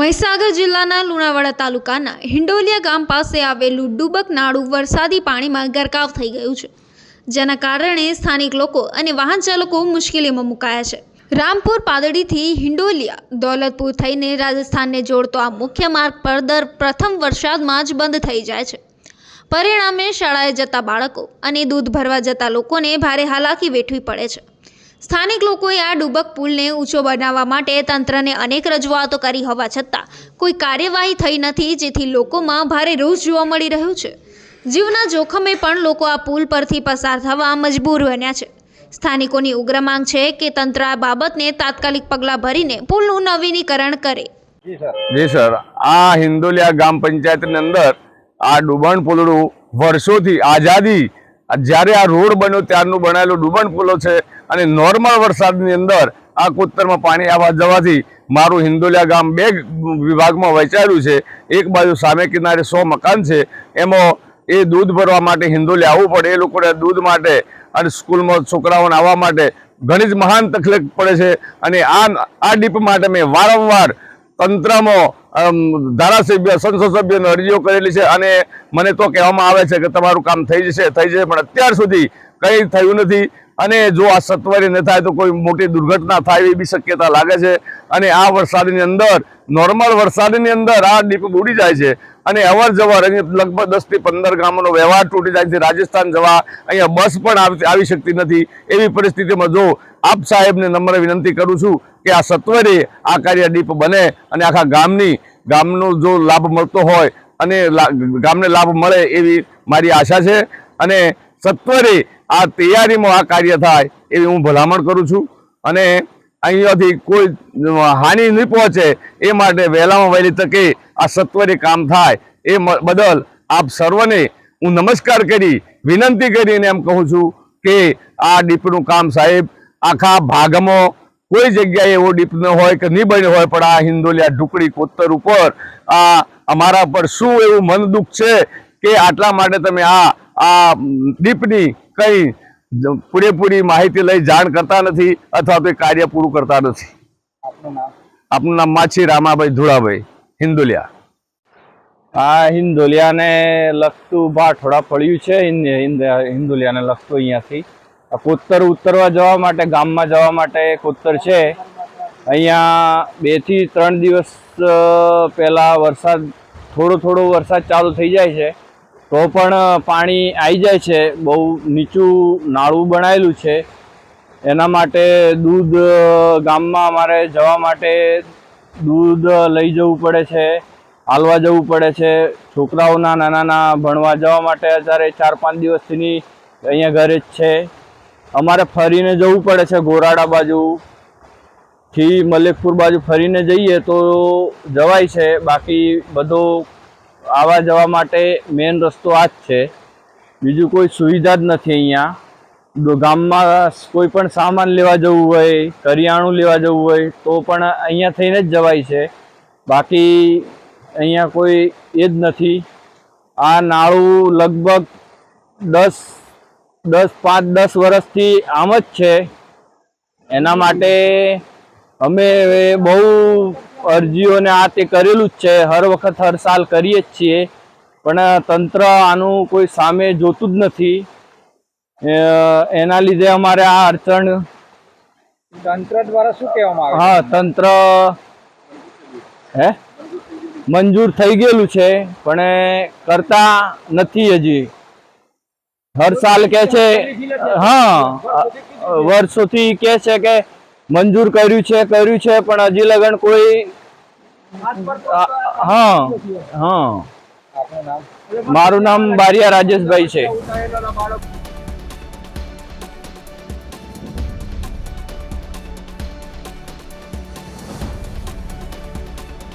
મહીસાગર જિલ્લાના લુણાવાડા તાલુકાના હિંડોલિયા ગામ પાસે આવેલું ડુબક નાળું વરસાદી પાણીમાં ગરકાવ થઈ ગયું છે. જેના કારણે સ્થાનિક લોકો અને વાહન ચાલકો મુશ્કેલીમાં મુકાયા છે. રામપુર પાદડીથી હિંડોલિયા, દૌલતપુર થઈને રાજસ્થાનને જોડતો આ મુખ્ય માર્ગ પર દર પ્રથમ વરસાદમાં જ બંધ થઈ જાય છે. પરિણામે શાળાએ જતા બાળકો અને દૂધ ભરવા જતા લોકોને ભારે હાલાકી વેઠવી પડે છે. સ્થાનિક લોકોએ આ ડુબક પુલને ઊંચો બનાવવા માટે તંત્રને અનેક રજૂઆતો કરી હોવા છતાં કોઈ કાર્યવાહી થઈ નથી જેથી લોકોમાં ભારે રોષ જોવા મળી રહ્યો છે. જીવના જોખમે પણ લોકો આ પુલ પરથી પસાર થવા મજબૂર બન્યા છે. સ્થાનિકોની ઉગ્ર માંગ છે કે તંત્ર આ બાબતને તાત્કાલિક પગલાં ભરીને પુલનું નવીનીકરણ કરે. જી સર. આ હિંદોલિયા ગામ પંચાયતની અંદર આ ડુબણ પુલડું વર્ષોથી આઝાદી જ્યારે આ રોડ બન્યો ત્યારનું બનાવેલો ડુબણ પુલો છે અને નોર્મલ વરસાદની અંદર આ કોતરમાં પાણી આવવા જવાથી મારું હિન્દોલિયા ગામ બે વિભાગમાં વહેંચાયેલું છે. એક બાજુ સામે કિનારે સો મકાન છે. એમાં એ દૂધ ભરવા માટે હિન્દોલિયા આવવું પડે, એ લોકોને દૂધ માટે અને સ્કૂલમાં છોકરાઓને આવવા માટે ઘણી જ મહાન તકલીફ પડે છે. અને આ આ ડીપ માટે મેં વારંવાર તંત્રમાં ધારાસભ્ય, સંસદ સભ્યને અરજીઓ કરેલી છે અને મને તો કહેવામાં આવે છે કે તમારું કામ થઈ જશે થઈ જશે, પણ અત્યાર સુધી કંઈ થયું નથી. અને જો આ સત્વરે ન થાય તો કોઈ મોટી દુર્ઘટના થાય એવી શક્યતા લાગે છે. અને આ વરસાદની અંદર, નોર્મલ વરસાદની અંદર આ ડીપ ઉડી જાય છે. અને અવર જવર અહીંયા લગભગ દસથી પંદર ગામોનો વ્યવહાર તૂટી જાય છે. રાજસ્થાન જવા અહીંયા બસ પણ આવી શકતી નથી. એવી પરિસ્થિતિમાં જો આપ સાહેબને નમ્ર વિનંતી કરું છું કે આ સત્વરે આ કાર્ય ડીપ બને અને આખા ગામની, ગામનો જો લાભ મળતો હોય અને ગામને લાભ મળે એવી મારી આશા છે અને સત્વરે આ તૈયારીમાં આ કાર્ય થાય એવી હું ભલામણ કરું છું. અને અહીંયાથી કોઈ હાનિ નહીં પહોંચે એ માટે વહેલામાં વહેલી તકે આ સત્વરે કામ થાય. એ બદલ આપ સર્વને હું નમસ્કાર કરી, વિનંતી કરીને એમ કહું છું કે આ ડીપનું કામ સાહેબ, આખા ભાગમાં કોઈ જગ્યાએ એવો ડીપ ન હોય કે નહીં બન્યો હોય, પણ આ હિન્દોલિયા ઢુકડી કોતર ઉપર આ અમારા પર શું એવું મન દુઃખ છે કે આટલા માટે તમે આ આ ડીપની કંઈ પૂરેપૂરી માહિતી લઈ જાણ કરતા નથી અથવા તો કાર્ય પૂરું કરતા નથી. આપનું નામ? માછી રામાભાઈ ધુળાભાઈ હિંદોલિયા. આ હિંદોલિયાને લગતું ભાઠોડા પડ્યું છે હિંદ- લગતું અહીંયાથી. આ કોતર ઉતરવા જવા માટે ગામમાં જવા માટે કોતર છે. અહીંયા બેથી ત્રણ દિવસ પહેલા વરસાદ થોડો થોડો વરસાદ ચાલુ થઈ જાય છે. તો પણ પાણી આવી જાય છે. બહુ નીચું નાળું બનાવેલું છે. એના માટે દૂધ ગામમાં અમારે જવા માટે દૂધ લઈ જવું પડે છે, હાલવા જવું પડે છે. છોકરાઓના નાના ભણવા જવા માટે અત્યારે ચાર પાંચ દિવસથી અહીંયા ઘરે જ છે. અમારે ફરીને જવું પડે છે ગોરાડા બાજુ. થી મલેકપુર બાજુ ફરીને જઈએ તો જવાય છે. બાકી બધો આવવા જવા માટે મેન રસ્તો આ જ છે. બીજું કોઈ સુવિધા જ નથી અહીંયા. ગામમાં કોઈ પણ સામાન લેવા જવું હોય, કરિયાણું લેવા જવું હોય, તો પણ અહીંયા થઈને જ જવાય છે. બાકી અહીંયા કોઈ એ જ નથી. આ નાળું લગભગ દસ દસ, પાંચ, દસ વર્ષથી આમ જ છે. એના માટે અમે બહુ અરજીઓને આ તે કરેલું જ છે. હર વખત હર સાલ કરીએ જ છીએ. પણ તંત્ર આનું કોઈ સામે જોતું જ નથી. એના લીધે અમારે આ અડચણ તંત્ર દ્વારા શું કહેવામાં આવે હા તંત્ર હે? મંજૂર થઈ ગયેલું છે. પણ કરતા નથી હજી. હર સાલ કે છે હા વર્ષોથી કે છે કે મંજૂર કર્યું છે કર્યું છે, પણ હજી લગન કોઈ હા હા. મારું નામ બારિયા રાજેશભાઈ છે.